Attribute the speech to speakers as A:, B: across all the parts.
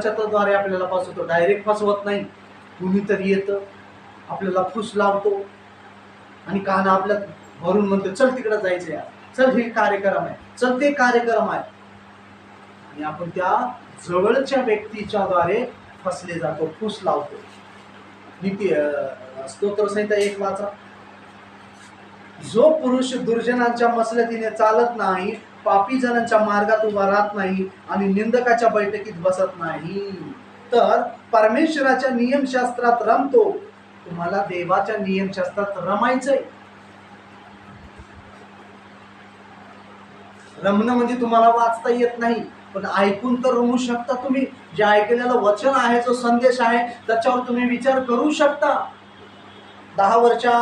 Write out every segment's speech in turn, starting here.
A: द्वारे आपल्याला फसवतो. डायरेक्ट फसवत नाही. कुणीतरी येतं आपल्याला फुस लावतो आणि कान आपल्या भरून म्हणतो चल तिकडे जायचं या चल हे कार्यक्रम आहे. चल ते कार्यक्रम आहे. आणि आपण त्या जवळच्या व्यक्तीच्या द्वारे फसले जातो फुस लावतो. नीती अं, स्तोत्र संहिता एक वाचा. जो पुरुष दुर्जनांच्या मसलतीने चालत नाही पापी जणांच्या मार्गात उभा राहत नाही आणि निंदकाच्या बैठकीत बसत नाही. तर परमेश्वराच्या नियमशास्त्रात रमतो. तुम्हाला देवाच्या नियमशास्त्रात रमायचंय. रमणं म्हणजे तुम्हाला वाचता येत नाही पण ऐकून तर रमू शकता तुम्ही. जे ऐकलेलं वचन आहे जो संदेश आहे त्याच्यावर तुम्ही विचार करू शकता. दहा वर्षा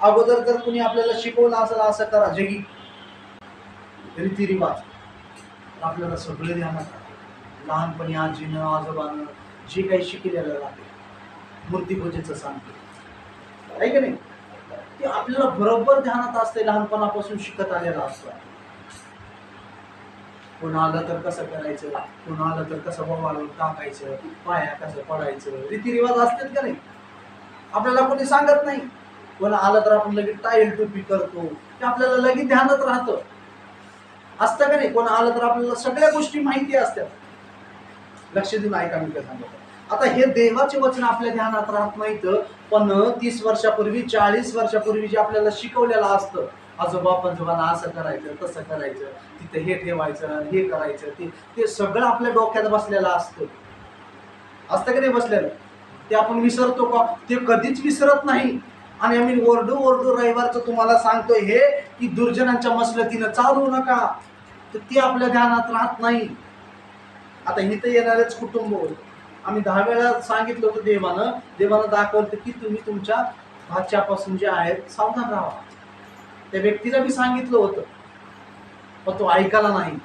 A: अगोदर जर कुणी आपल्याला शिकवलं असेल असं करा. जगी रीतिरिवाज आपल्याला सगळे ध्यानात राहते. लहानपणी आजीनं आजोबानं जे काही शिकलेलं राहते मूर्तीपूजेचं सांगते. आहे की नाही? ते आपल्याला बरोबर ध्यानात असते लहानपणापासून शिकत आलेलं असतं. कोण आलं तर कसं करायचं? कोण आलं तर कसं बोवाळून टाकायचं? पाया कसं पडायचं? रीतिरिवाज असतात का नाही? आपल्याला कोणी सांगत नाही. कोण आलं तर आपण लगेच टाईल टोपी करतो. ते आपल्याला लगेच ध्यानात राहतं. असतं का नाही? कोण आलं तर आपल्याला सगळ्या गोष्टी माहिती असतात. लक्ष देऊन ऐका मी काय सांगतो. आता हे देवाचे वचन आपल्या ध्यानात राहत नाहीत. पण तीस वर्षापूर्वी चाळीस वर्षापूर्वी जे आपल्याला शिकवलेलं असतं आजोबा पंजोबांना असं करायचं तसं करायचं तिथे हे ठेवायचं हे करायचं ते ते सगळं आपल्या डोक्यात बसलेलं असतं. असतं का नाही बसलेलं? ते आपण विसरतो का? ते कधीच विसरत नाही. आणि आम्ही ओरडू ओरडू रविवारचं तुम्हाला सांगतोय हे की दुर्जनांच्या मसलतीनं चालू नका. तर ते आपल्या ध्यानात राहत नाही. आता इथं येणारेच कुटुंब. आम्ही दहा वेळा सांगितलं होतं देवानं. देवानं दाखवलं की तुम्ही तुमच्या भाच्यापासून जे आहेत सावधान राहा. त्या व्यक्तीला मी सांगितलं होतं. पण तो ऐकायला नाही.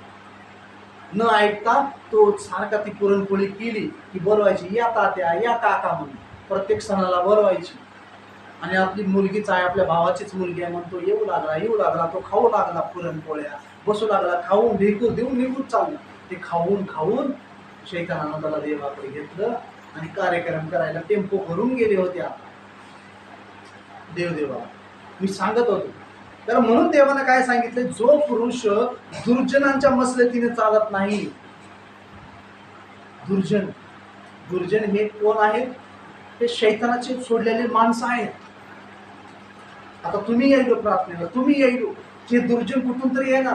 A: न ऐकता तो सारखा ती पुरणपोळी केली की बोलवायची या तात्या या काका म्हणून. प्रत्येक सणाला बोलवायची. आणि आपली मुलगीच आहे आपल्या भावाचीच मुलगी आहे म्हणतो येऊ लागला येऊ लागला तो खाऊ लागला पुरणपोळ्या बसू लागला खाऊन ढेकून देऊन निघून चालला. ते खाऊन खाऊन शैतानानं त्याला देवाकडे घेतलं आणि कार्यक्रम करायला टेम्पो भरून गेले होत्या देवदेवा मी सांगत होतो. तर म्हणून देवानं काय सांगितलं? जो पुरुष दुर्जनांच्या मसलतीने चालत नाही. दुर्जन. दुर्जन हे कोण आहेत? हे शैतानाचे सोडलेले माणसं आहेत. आता तुम्ही यायलो प्रार्थनेला तुम्ही येईल हे दुर्जन कुठून तरी येणार